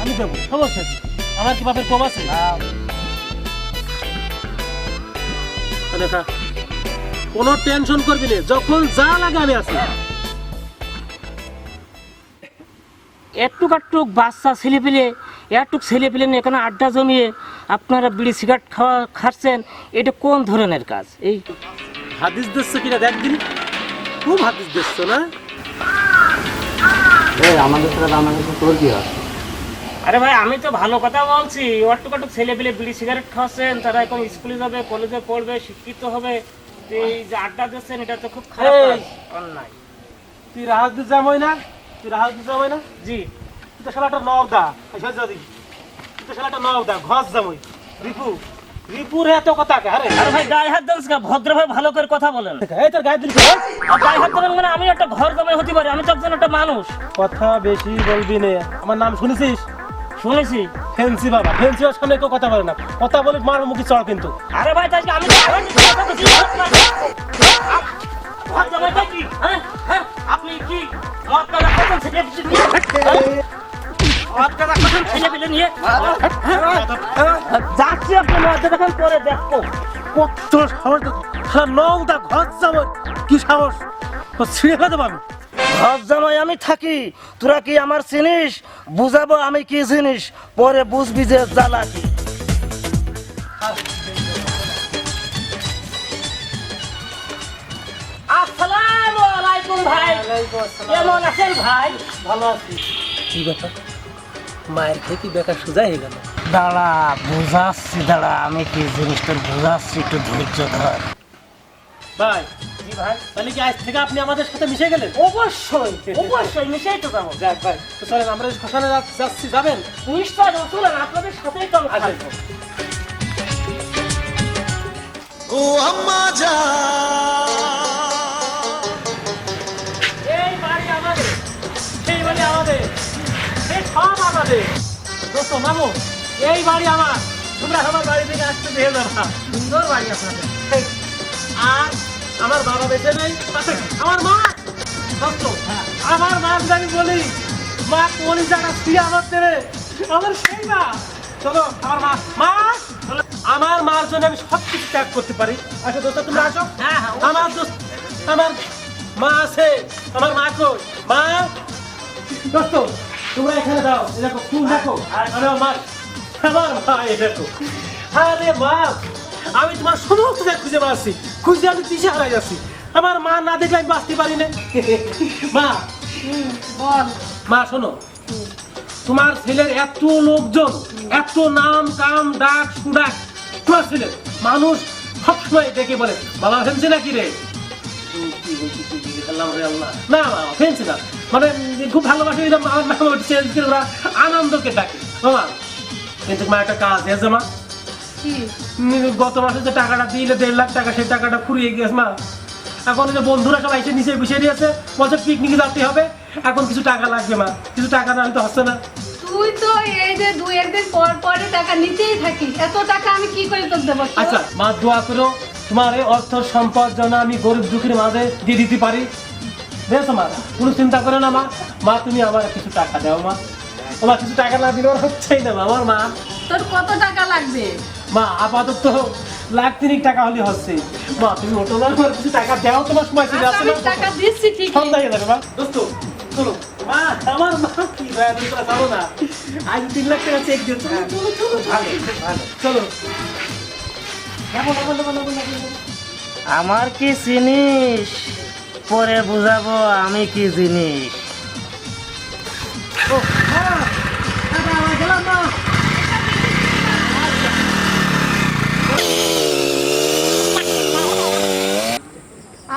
আমি দেবো সমস্যা কি আমার কি বাপের কম আছে? তাহলে কোনো টেনশন করবি না যখন যা লাগে আমি আছি। একটু বাচ্চা ছেলে পেলে একটুক ছেলে পেলে এখানে আড্ডা জমিয়ে আপনারা বিড়ি সিগারেট খাওয়া খাচ্ছেন এটা কোন ধরনের কাজ? এই হাদিস দিচ্ছে কিনা দেখ দিন। খুব হাদিস দিচ্ছ না? এই আমাদের সাথে আমাদের তোর কি হয়? আরে ভাই আমি তো ভালো কথা বলছি। অটুক আটুক ছেলে পেলে বিড়ি সিগারেট খাচ্ছেন তারা এখন স্কুলে যাবে কলেজে পড়বে শিক্ষিত হবে। এই যে আড্ডা দিচ্ছেন এটা তো খুব খারাপ। অন্যায়। তুই রাহাত যাবই না? তুই রাহাত যাবই না? জি। তুই তো শালাটা নব দা সহ্য দিবি তুই তো শালাটা নব দা ঘস যাবই রিপু রিপুর এত কথা কে? আরে। আরে ভাই গায়ে হাত দেন ভদ্রভাবে ভালো করে কথা বলেন। এই তোর গায়ে দিল আর গায়ে হাত দেবেন মানে আমি একটা ঘর জমে হতে পারি আমি তো একজন একটা মানুষ। কথা বেশি বলবি নে। আমার নাম শুনেছিস? শুনেছি। ফেন্সি বাবা ফেন্সি ওর সামনে কেউ কথা বলে না। কথা বলে মার মুখে চড় কিন্তু। আরে ভাই তাই আমি কি? হ্যাঁ? হ্যাঁ? আপনি কি? হ্যাঁ? যাচ্ছি আপনি কত সাহস কি সাহস? ছিঁড়ে ফেলে দেবো আমি ঘর জামাই আমি থাকি তোরা কি আমার চিনিস? বুঝাবো আমি কি জিনিস? পরে বুঝবি যে জ্বালা কি। ভাই। কেমন আছেন ভাই? ভালো আছি। কি ব্যাপার? মায়ের খেয়ে কি বেকার সোজা হয়ে গেল? দাঁড়া বুঝাচ্ছি দাঁড়া আমি কি জিনিসটা বুঝাচ্ছি একটু ধৈর্য ধর। ভাই জি ভাই? তাহলে কি আজ থেকে আপনি আমাদের সাথে মিশে গেলেন? অবশ্যই অবশ্যই মিশাই তো যাব। যাক ভাই তো চলেন আমরা শ্মশানে যাচ্ছি যাবেন? নিশ্চয় চলেন আপনাদের সাথেই তো আমি থাকব। এই বাড়ি আমাদের এই বাড়ি আমাদের এই সব আমাদের। দোস্ত মামু এই বাড়ি আমার। তোমরা আমার বাড়ি থেকে আসতে দিয়ে যাবা সুন্দর বাড়ি আপনাদের। আর আমার বাবা বেঁচে নেই আমার মা? দোস্ত আমার মা আমি বলি মা কোন জায়গা তুই আমার তেরে আমার সেই মা। চলো আমার মা। মা আমার মার জন্য আমি সব কিছু ত্যাগ করতে পারি। আচ্ছা দোস্ত তোমরা আসো। হ্যাঁ, হ্যাঁ, আমার দোস্ত আমার মা আছে। আমার মা কই? মা? দোস্ত তোমরা এখানে দাও দেখো ফুল দেখো। আর আমার মা আমার মা দেখো। আরে মা আমি তোমার সমস্ত জায়গায় খুঁজে পাচ্ছি। খুঁজে আমি দিশে হারাই যাচ্ছি? আমার মা না দেখলে আমি বাঁচতে পারি না। মা। বল। মা শোনো। তোমার ছেলের এত লোকজন এত নাম কাম ডাক সুডাক তোমার ছেলের মানুষ সবসময় দেখে বলে বাবা ফেলছে নাকি রে। না বাবা ফেলছে না। মানে খুব ভালোবাসে আমার নাম চেঞ্জ করে ওরা আনন্দকে ডাকে বাবা কিন্তু মা একটা কাজ আছে মা। গত মাসে যে টাকাটা দিলে দেড় লাখ টাকা সেই টাকাটা ফুরিয়ে গিয়েছে মা। এখন যে বন্ধুরা সবাই এসে নিচে বসে দিয়েছে বলছে পিকনিকে যাতে হবে এখন কিছু টাকা লাগবে মা। কিছু টাকা না তো হচ্ছে না। তুই তো এই যে দুই একদিন পর পরে টাকা নিতেই থাকিস এত টাকা আমি কি করে তোর দেবো আচ্ছা মা দোয়া করো তোমার এই অর্থ সম্পদ যেন আমি গরিব দুঃখীর মাঝে দিয়ে দিতে পারি। দেখছ মা? কোনো চিন্তা করো না মা। মা তুমি আমার কিছু টাকা দাও মা। আমার কিছু টাকা না দিলে হচ্ছেই না মা আমার মা। তোর কত টাকা লাগবে? মা আপাতত লাখ তিনিক টাকা হলে হচ্ছে। মা তুমি ওটো না আমার কিছু টাকা দাও তোমার সময় চলে আচ্ছা, আসছে আমি না টাকা দিচ্ছি ঠিক সন্ধ্যা হয়ে যাবে মা। দোস্ত চলো মা আমার মা কি ভাই তুমি তোরা যাব না। আজ তিন লাখ টাকা চেক দিও চলো চলো চলো। ভালো ভালো। চলো। যাব বলো বলো বলো বলো আমার কি জিনিস? পরে বুঝাবো আমি কি জিনিস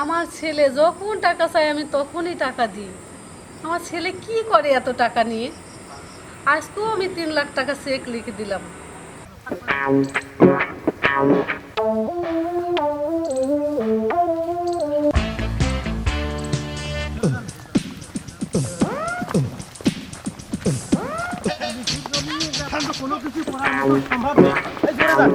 আমার ছেলে যখন টাকা চাই আমি তখনই টাকা দিই। আমার ছেলে কি করে এত টাকা নিয়ে? আজকেও আমি তিন লাখ টাকা চেক লিখে দিলাম। সম্ভব নেই। এই জোরে যান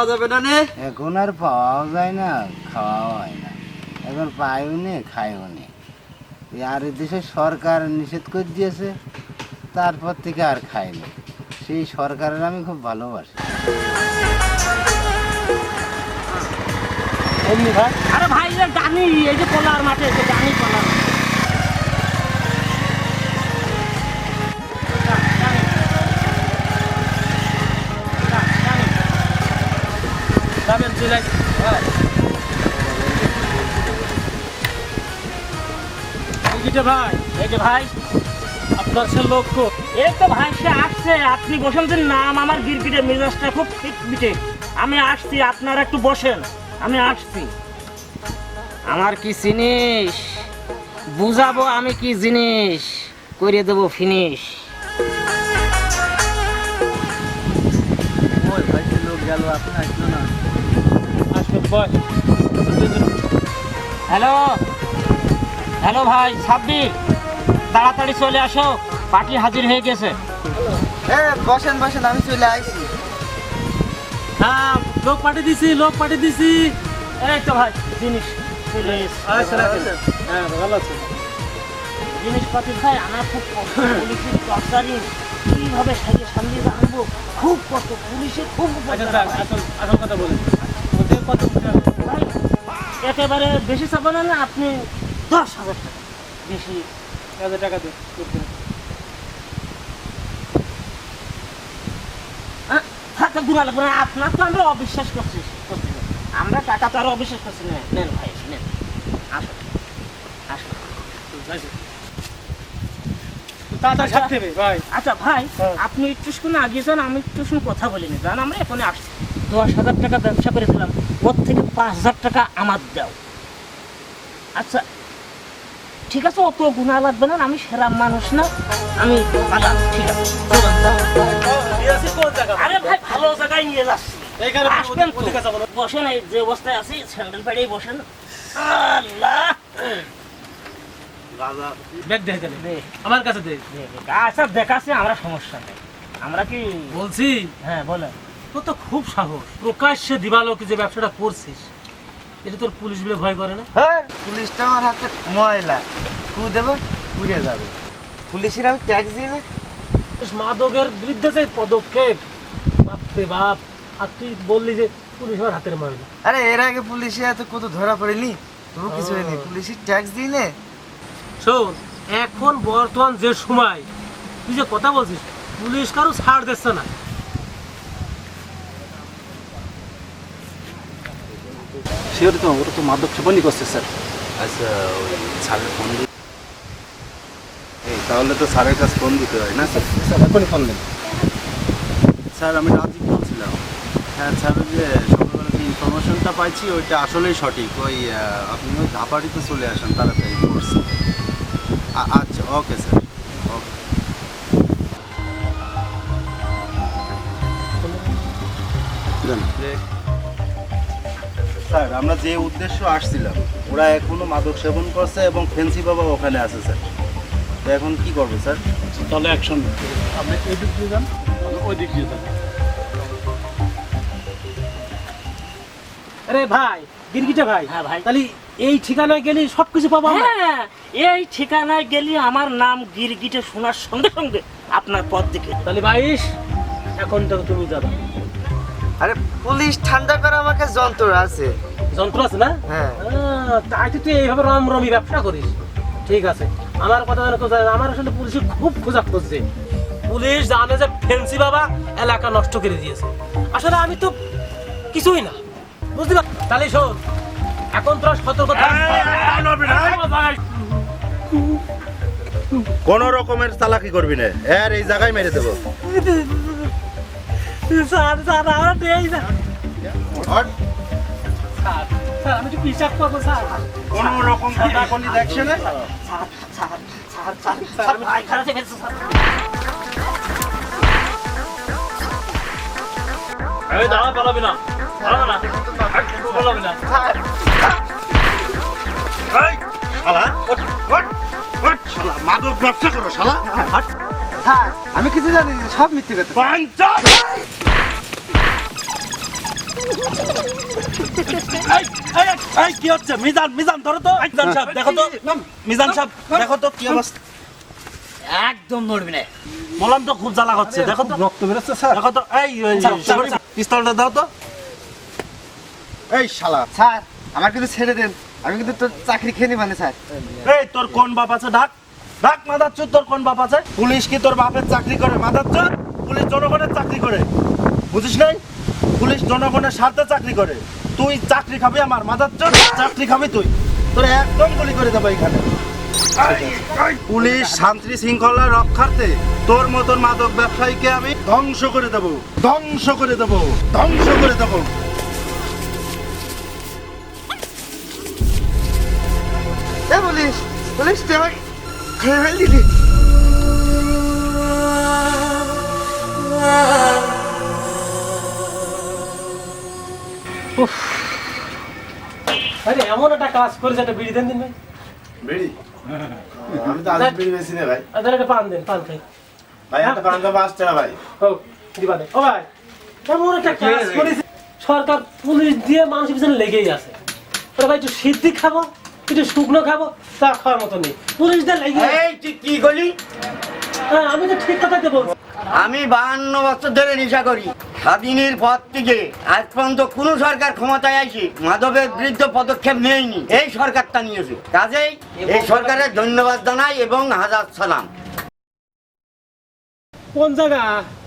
খাওয়া যাবে না নে? এখন আর পাওয়াও যায় না খাওয়াও হয় না। এখন পাইও নে খাইও নে। আর দেশে সরকার নিষেধ করে দিয়েছে তারপর থেকে আর খাইনি সেই সরকারের আমি খুব ভালোবাসি। ভাই? আরে ভাই জানি এই যে কলার মাঠে জানি কলার যাবেন জেলায় ভাই এই যে ভাই আপনার সে লক্ষ্য এই তো ভাই সে আসছে। আপনি বসেন যে নাম আমার গিরগিটে মেজাজটা খুব আমি আসছি আপনারা একটু বসেন। আমি আসছি। আমার কি জিনিস? বুঝাবো আমি কি জিনিস? করে দেবো ফিনিশ। লোক গেল আপনি আসলো না বস হ্যালো। হ্যালো ভাই সাব্বির তাড়াতাড়ি চলে আসো পার্টি হাজির হয়ে গেছে। বসেন বসেন আমি চলে আসছি হ্যাঁ লোক পাঠিয়ে দিছি লোক পাঠিয়ে দিছি। এই তো ভাই জিনিস। আচ্ছা রাখেন হ্যাঁ ভালো আছে। জিনিসপাতি ভাই আমার খুব কষ্ট পুলিশের কীভাবে সাজিয়ে সামনে আনব? খুব কষ্ট পুলিশের খুব আচ্ছা আসল আসল কথা বলতে কত একেবারে বেশি চাপানো না আপনি দশ হাজার টাকা বেশি হাজার টাকা দিন গুণা লাগবে না আপনার তো আমরা অবিশ্বাস করছি করছি আমরা টাকা তো আরও অবিশ্বাস করছি না। নেন ভাই নেন। আসো আসো তাড়াতাড়ি ছাড়তে ভাই। আচ্ছা ভাই হ্যাঁ। আপনি একটু শুনে আগে যান আমি একটু শুনে কথা বলিনি জান আমরা এখানে আসছি। দশ হাজার টাকা ব্যবসা করেছিলাম ওর থেকে পাঁচ হাজার টাকা আমার দাও। আচ্ছা ঠিক আছে অত গুণা লাগবে না আমি সেরা মানুষ না আমি পালাম ঠিক আছে। আরে ভাই ভালো জায়গায় নিয়ে যাচ্ছি আসবেন। বসেন এই যে অবস্থায় আছি স্যান্ডেল বসেন। আল্লাহ। আমার কাছে। আচ্ছা দেখাচ্ছি আমরা সমস্যা নেই। আমরা কি বলছি। হ্যাঁ বলেন। তোর তো খুব সাহস। প্রকাশ্যে দিবালোকে যে ব্যবসাটা করছিস এটা তোর পুলিশ বলে ভয় করে না? হ্যাঁ পুলিশটা আমার হাতে ময়লা। কু দেবো পুড়ে যাবে। পুলিশের আমি ট্যাক্স দিয়ে দেব। মাদকের বিরুদ্ধে যে পদক্ষেপ বাপরে বাপ। আর তুই বললি যে পুলিশ আমার হাতের ময়লা। আরে এর আগে পুলিশে এত কত ধরা পড়েনি? তবু কিছু হয়নি। পুলিশের ট্যাক্স দিই নে শোন এখন বর্তমান যে সময় তুই যে কথা বলছিস পুলিশ কারও ছাড় দিচ্ছে না। শিওর তো ওরা তো মাদক সেবনই করছে স্যার আচ্ছা ওই স্যারের ফোন এই তাহলে তো স্যারের কাছে ফোন দিতে হয় না স্যার স্যার এখনই ফোন দেন স্যার আমি রাজীব বলছিলাম হ্যাঁ স্যার ওই যে সকালবেলা যে ইনফরমেশনটা পাইছি ওইটা আসলেই সঠিক ওই আপনি ওই ধাপাড়িতে চলে আসেন তাড়াতাড়ি করছি আচ্ছা ওকে স্যার ওকে দেন স্যার আমরা যে উদ্দেশ্য আসছিলাম ওরা এখনও মাদক সেবন করছে এবং ফেন্সি বাবা ওখানে আছে স্যার। তো এখন কি করব স্যার? তাহলে অ্যাকশন আপনি এই দিক দিয়ে যান ওই দিক দিয়ে যান আরে ভাই গিরগিটা ভাই হ্যাঁ ভাই। তাহলে এই ঠিকানায় গেলে সবকিছু পাবো হ্যাঁ এই ঠিকানায় গেলে আমার নাম গিরগিটে শোনার সঙ্গে সঙ্গে আপনার পথ দিকে তাহলে বাইশ এখন তো তুমি যাবে। আরে পুলিশ ঠান্ডা করে আমাকে যন্ত্র আছে। যন্ত্র আছে না? হ্যাঁ। তাই তুই এইভাবে রমরমি ব্যবসা করিস। ঠিক আছে। আমার কথা জানো তো আমার আসলে পুলিশ খুব খোঁজা করছে। পুলিশ জানে যে ফেন্সি বাবা এলাকা নষ্ট করে দিয়েছে। আসলে আমি তো কিছুই না। বুঝতে পার তাহলে শোন এখন তোরা সতর্ক কোন রকমের চালাকি করবি না। এর এই জায়গায় মেরে দেবো। স্যার স্যার আমার দেই না স্যার স্যার আমি একটু পিসাব করব স্যার কোন রকম কথা কোনি দেখছে না স্যার ভাই খারাপ হয়ে গেছে স্যার এই দাঁড়া পালাবি না পালাবি না পালাবি না এই, শালা, ওঠ, ওঠ, ওঠ, শালা, মাদক ব্যবসা করো শালা। স্যার আমি কিছু জানি সব মিথ্যে কথা। কি হচ্ছে? মিজান মিজান ধরো তো। মিজান সাহেব দেখো তো। মিজান সাহেব দেখো তো কি অবস্থা। একদম নড়বি না। বললাম তো খুব জ্বালা হচ্ছে দেখো তো। রক্ত বেরোচ্ছে স্যার। দেখো তো এই পিস্তলটা দাও তো। এই শালা। স্যার আমার কিন্তু ছেড়ে দেন। আমি কিন্তু তোর চাকরি খেয়ে নিবানে স্যার। এই তোর কোন বাপ আছে? ডাক ডাক মাদার চোদ তোর কোন বাপ আছে? পুলিশ কি তোর বাপের চাকরি করে? মাদার চোদ পুলিশ জনগণের চাকরি করে। বুঝিস নাই? পুলিশ জনগণের স্বার্থে চাকরি করে। তুই চাকরি খাবি আমার মাদার চোদ চাকরি খাবি তুই। তোর একদম গুলি করে দেবো এখানে। পুলিশ শান্তি শৃঙ্খলা রক্ষার্থে তোর মতন মাদক ব্যবসায়ীকে আমি ধ্বংস করে দেব, ধ্বংস করে দেব, ধ্বংস করে দেব। পুলিশ পুলিশ তুই আমাকে দিলি এমন একটা কাজ করেছে একটা বিড়ি দেন দিন ভাই। বিড়ি? আমি তো আজ বিড়ি বেশি না ভাই। আদার একটা পান দেন পান খাই। ভাই একটা পান দাও পাঁচ টাকা ভাই। ও দিবা দে ও ভাই এমন একটা কাজ করেছে সরকার পুলিশ দিয়ে মানুষের পিছনে লেগেই আছে। ওরা ভাই একটু সিদ্ধি খাব একটু শুকনো খাব তা খাওয়ার মতো নেই। পুলিশ দিয়ে লেগে এই তুই কি করলি? হ্যাঁ, আমি তো ঠিক কথাই তো বলছি। আমি বাহান্ন বছর ধরে নেশা করি। স্বাধীনের পর থেকে আজ পর্যন্ত কোন সরকার ক্ষমতায় আসি মাধবের বিরুদ্ধে পদক্ষেপ নেয়নি। এই সরকারটা নিয়েছে। কাজেই এই সরকারের ধন্যবাদ জানাই এবং হাজার সালাম। কোন জায়গা?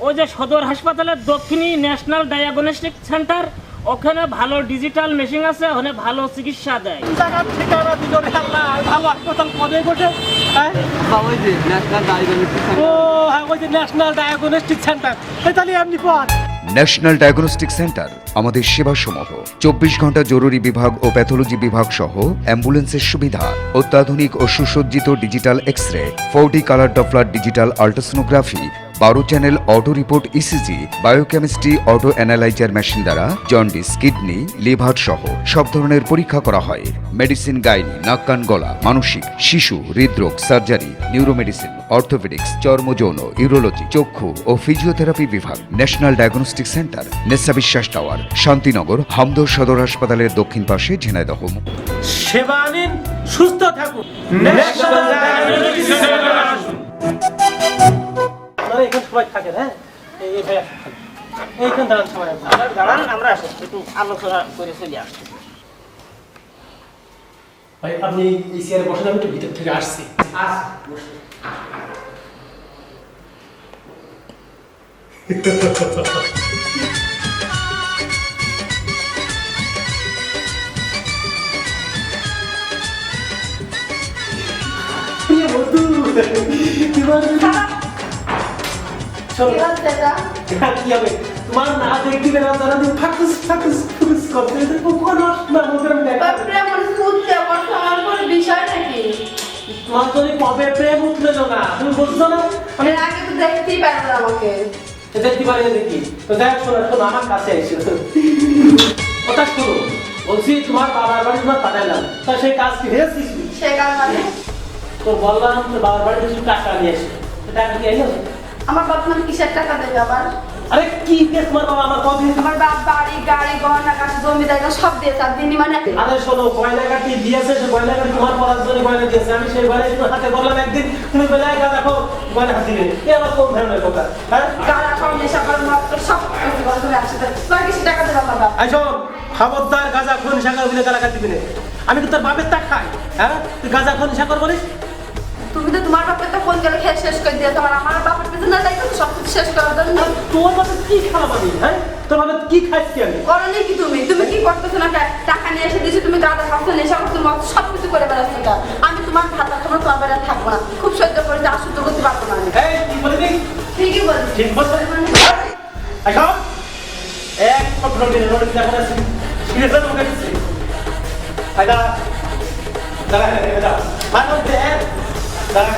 ওই যে সদর হাসপাতালের দক্ষিণী ন্যাশনাল ডায়াগনস্টিক সেন্টার ওখানে ভালো ডিজিটাল মেশিন আছে ওখানে ভালো চিকিৎসা দেয়। জায়গার ঠিকানা দিল আল্লাহ। ভালো হাসপাতাল কবে বসে? হ্যাঁ? ও হ্যাঁ ওই যে ন্যাশনাল ডায়াগনস্টিক সেন্টার। এই তাহলে এমনি পথ। ন্যাশনাল ডায়াগনস্টিক সেন্টার, আমাদের সেবাসমূহ, চব্বিশ ঘণ্টা জরুরি বিভাগ ও প্যাথোলজি বিভাগ সহ অ্যাম্বুলেন্সের সুবিধা, অত্যাধুনিক ও সুসজ্জিত digital X ray four D colour Doppler digital ultrasonography বারো channel auto report ECG biochemistry auto analyser machine দ্বারা জন্ডিস কিডনি লিভার সহ সব ধরনের পরীক্ষা করা হয়। মেডিসিন গাইনি, নাক, কান, গলা, মানসিক, শিশু, হৃদরোগ সার্জারি নিউরোমেডিসিন অর্থোপেডিক্স চর্মযৌন ইউরোলজি চক্ষু ও ফিজিওথেরাপি বিভাগ national diagnostic centre Nesa Biswas tower Shantinagar, হামদর সদর হাসপাতালের দক্ষিণ পাশে, ঝিনাইদহ। সেবা নিন, সুস্থ থাকুন। আপনারা এখানে সবাই থাকেন হ্যাঁ এই ভাই। এইখানে দাঁড়ান সবাই আপনারা। দাঁড়ান আমরা আসি একটু আলোচনা করে চলে আসছি ভাই আপনি এই চেয়ারে বসেন আমি একটু ভিতর থেকে আসছি প্রিয় বন্ধু, হ্যাঁ, কি হবে? তোমার না দেখতে পেলে তারা দিয়ে ফাকুস ফাকুস ফুকুস করতে এটা কখনো না আমাদের আমি দেখা বিষয় নাকি? তোমার যদি কবে প্রেম উঠলে না তুমি বুঝছ না? আমি আগে তো দেখতেই পারবে না আমাকে। দেখতে পারি না দেখি। তো দেখ শোনো শোনো আমার কাছে এসে। কথা শোনো বলছি তোমার বাবার বাড়ি তোমার পাঠালাম তা সেই কাজ কি হয়েছিস সে কাল মানে? তো বললাম তো বাবার বাড়ি কিছু টাকা নিয়ে এসে। টাকা কি এলো? আমার বাপ মানে কিসের টাকা দেবে আবার? আরে কি কে তোমার বাবা আমার কবে আমার বাপ বাড়ি গাড়ি গহনা কাছে জমি জায়গা সব দিয়ে আর দিনই মানে। আরে শোনো গয়না কাটি দিয়েছে সে গয়না কাটি তোমার পড়ার জন্য গয়না দিয়েছে। আমি সেই গয়না একটু হাতে বললাম একদিন। তুমি বলে গা দেখো গয়না হাতে দিলে এ আবার কোন ধরনের কথা? হ্যাঁ? গাড়া খাওয়া নেশা করে মাত্র সব বন্ধ একসাথে তোমার কিছু টাকা দেবে আমার বাপ? শোন খবরদার গাজা খুন সাগর বলে তারা কাটবি না। আমি তো তোর বাপের তা খাই হ্যাঁ? তুই গাজা খুন সাগর বলিস? তুমি তো তোমার বাপের তো ফোন করে খেয়ে শেষ করে দিয়ে তোমার আমার করার জন্য তোর বাপের কি খারাপ আমি? হ্যাঁ? তোর তোমাদের কি খাইছি আমি? করনি কি তুমি? তুমি কি করতেছো না? টাকা নিয়ে এসে দিয়েছ তুমি গাঁদা খাচ্ছ নেশা করছ মদ সব কিছু করে বেড়াচ্ছো এটা। আমি তোমার ভাত খাব তোমার বেড়া থাকব না। খুব সহ্য করেছি আর সহ্য করতে পারব না এই কি বলবি ঠিকই বলছি। ঠিক বলছো আইসো এক পত্র দিন নোটিস দেখা যাচ্ছে তোমাকে আইদা দাঁড়া। দাঁড়া মানো দে দাঁড়া।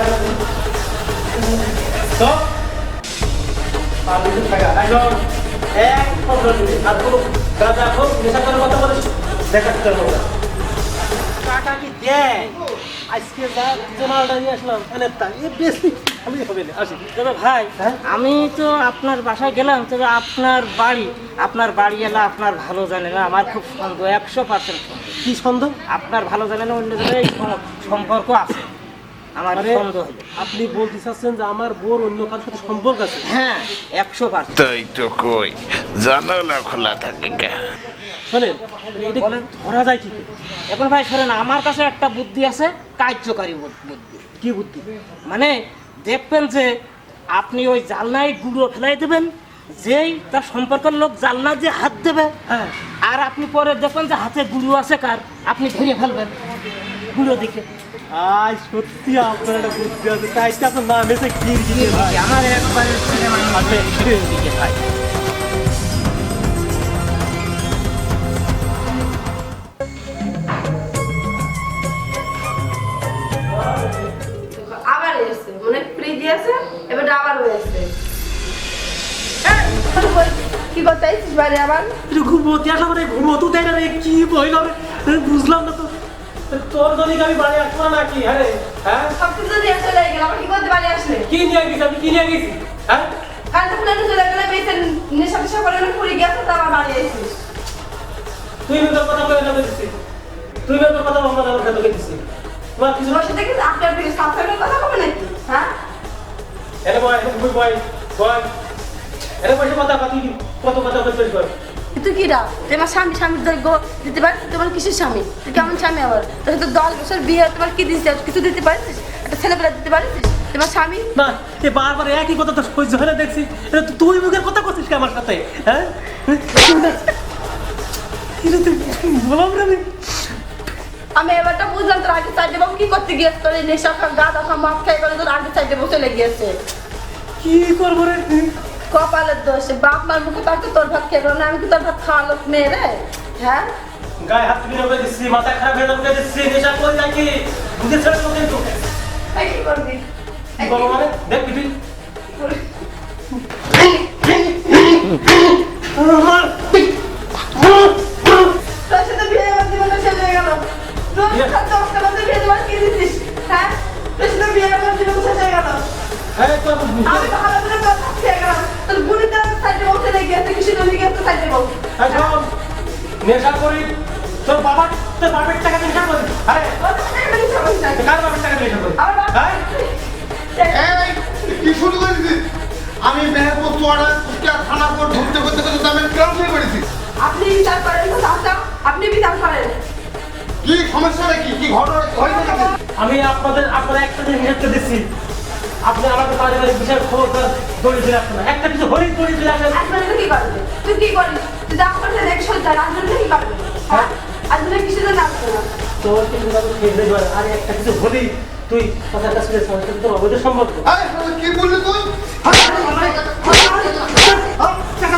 তো? আর টাকা এক পত্র দিন আর কোনো গাঁজা হোক নেশা করার কথা বলিস দেখাতে হবে না টাকা কি দেয় আজকে যা জমালটা নিয়ে আসলাম এনে তা এ বেশি আমি হবে না আসি তবে ভাই? আমি তো আপনার বাসায় গেলাম তবে আপনার বাড়ি আপনার বাড়ি এলা আপনার ভালো জানে না আমার খুব সন্দেহ একশো পার্সেন্ট কি সন্দেহ আপনার ভালো জানে না অন্য জায়গায় সম্পর্ক আছে আমার সন্দেহ হলো আপনি বলতে চাচ্ছেন যে আমার বোর অন্য কারোর সাথে সম্পর্ক আছে? হ্যাঁ একশো পার্সেন্ট। তাই তো কই জানালা খোলা থাকে শোনেন এটা ধরা যায় কি? করে? এখন ভাই শোনেন আমার কাছে একটা বুদ্ধি আছে কার্যকারী বুদ- বুদ্ধি। কি বুদ্ধি? মানে দেখবেন যে আপনি ওই জালনায় গুঁড়ো ফেলাই দেবেন যেই তার সম্পর্কের লোক জালনা যে হাত দেবে হ্যাঁ। আর আপনি পরে দেখবেন যে হাতে গুঁড়ো আছে কার আপনি ধরে ফেলবেন। গুঁড়ো দিকে। আজ সত্যি আপনার একটা বুদ্ধি আছে। তাই তো আপনার নাম এসে গির ভাই আমার একবারে সিনেমার মাঠে দিকে ভাই আবার এসছে মানে ফ্রি দিয়েছে এবার আবার হয়েছে। কি করতে আইছিস বাড়ি আবার? একটু ঘুমোতে আসা মানে ঘুমোতে না রে কি বইল রে বুঝলাম না তো। তোর জন্য আমি বাড়ি আসব না কি? হ্যাঁ হ্যাঁ? সব কিছু নিয়ে চলে গেল আবার কি করতে বাড়ি আসলে কি নিয়ে গেছি আমি? কি নিয়ে গেছি? হ্যাঁ? কাল তখন একটু চলে গেলে বেশি নেশা টেশা করে না পুরি গেছে তো আবার বাড়ি আইছিস তুই তোর কথা বলে যাবে দিচ্ছি তুই তোর কথা বলব না আমার তোকে দিচ্ছি তোমার কিছু সাথে কি আপনার দিকে সাবস্ক্রাইবের কথা বলে নাকি? হ্যাঁ? এরে বয় বয় বয় এরে বসে কথা কত কত কথা বলছিস বল? তুই কি রা তোমার স্বামী স্বামীর দৈর্ঘ্য দিতে পারিস তোমার কিসের স্বামী? তুই কেমন স্বামী আবার তোর সাথে দশ বছর বিয়ে তোমার কি দিস কিছু দিতে পারিস? একটা ছেলেপেলা দিতে পারিস? তোমার স্বামী না এ বারবার একই কথা তো সহ্য হয়ে না দেখছি। তুই মুখের কথা করছিস আমার সাথে? হ্যাঁ? তুই? বললাম না আমি? আমি এবারটা বুঝলাম তোর আগে সাইডে বাবু কি করতে গিয়েছে? তোর নেশা খা গাঁদা খা মাছ খাই করে তোর আগে সাইডে বসে চলে গিয়েছে। কি করব রে? কপালের দোষ বাপ মার মুখে তাকে তোর ভাত খেয়ে গেল না আমি কি তোর ভাত খাওয়া লোক মেয়ে রে? হ্যাঁ? গায়ে হাত তুলে করে দিচ্ছি মাথা খারাপ হয়ে যাবে দিচ্ছি নেশা করি নাকি? বুঝে ছেড়ে দেবো কিন্তু। কি করবি? কি করব মানে? দেখবি তুই বিয়ে আমার বিয়ে? জীবন শেষ হয়ে গেল। তোর তোর নেশা করি বাপের টাকা নেশা করি। আরে ওর সাথে একটা কিছু সমস্যা নাই। কার বাপের টাকা নেশা করি? আমার হ্যাঁ? কি শুরু আমি মেহেরপুর চুয়াডা কুষ্টিয়া থানা পর ঢুকতে করতে করতে আমি শুরু করেছি আপনি বিচার করেন আপনি বিচার করেন। কি সমস্যাটা কি? কি ঘটনা? আমি আপনাদের আপনারা একটা জিনিস দিচ্ছি। আপনি আমাকে তাদের বিশাল খবর দড়ি দিয়ে রাখছেন না। একটা কিছু হলেই দড়ি দিয়ে রাখেন আসলে কি করবে তুই কি করিস তুই যা করছিস এক সজ্জা আসলে কি করবে হ্যাঁ আসলে কিছু তো না তোর কাজ খেয়ে দেবে আর একটা কিছু হলেই তুই কথার কাছে তোর অবৈধ সম্পর্ক আরে, কি বললি তুই হাত, হাত, হাত, টাকা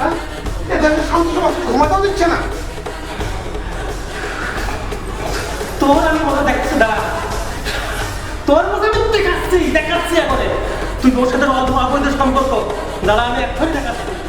হ্যাঁ? তোর আমি মনে দেখাচ্ছি দাঁড়া। তোর মুখে আমি দেখাচ্ছি দেখাচ্ছি এখন তুই ওর সাথে সম্পর্ক। দাঁড়া, আমি এখন দেখাচ্ছি।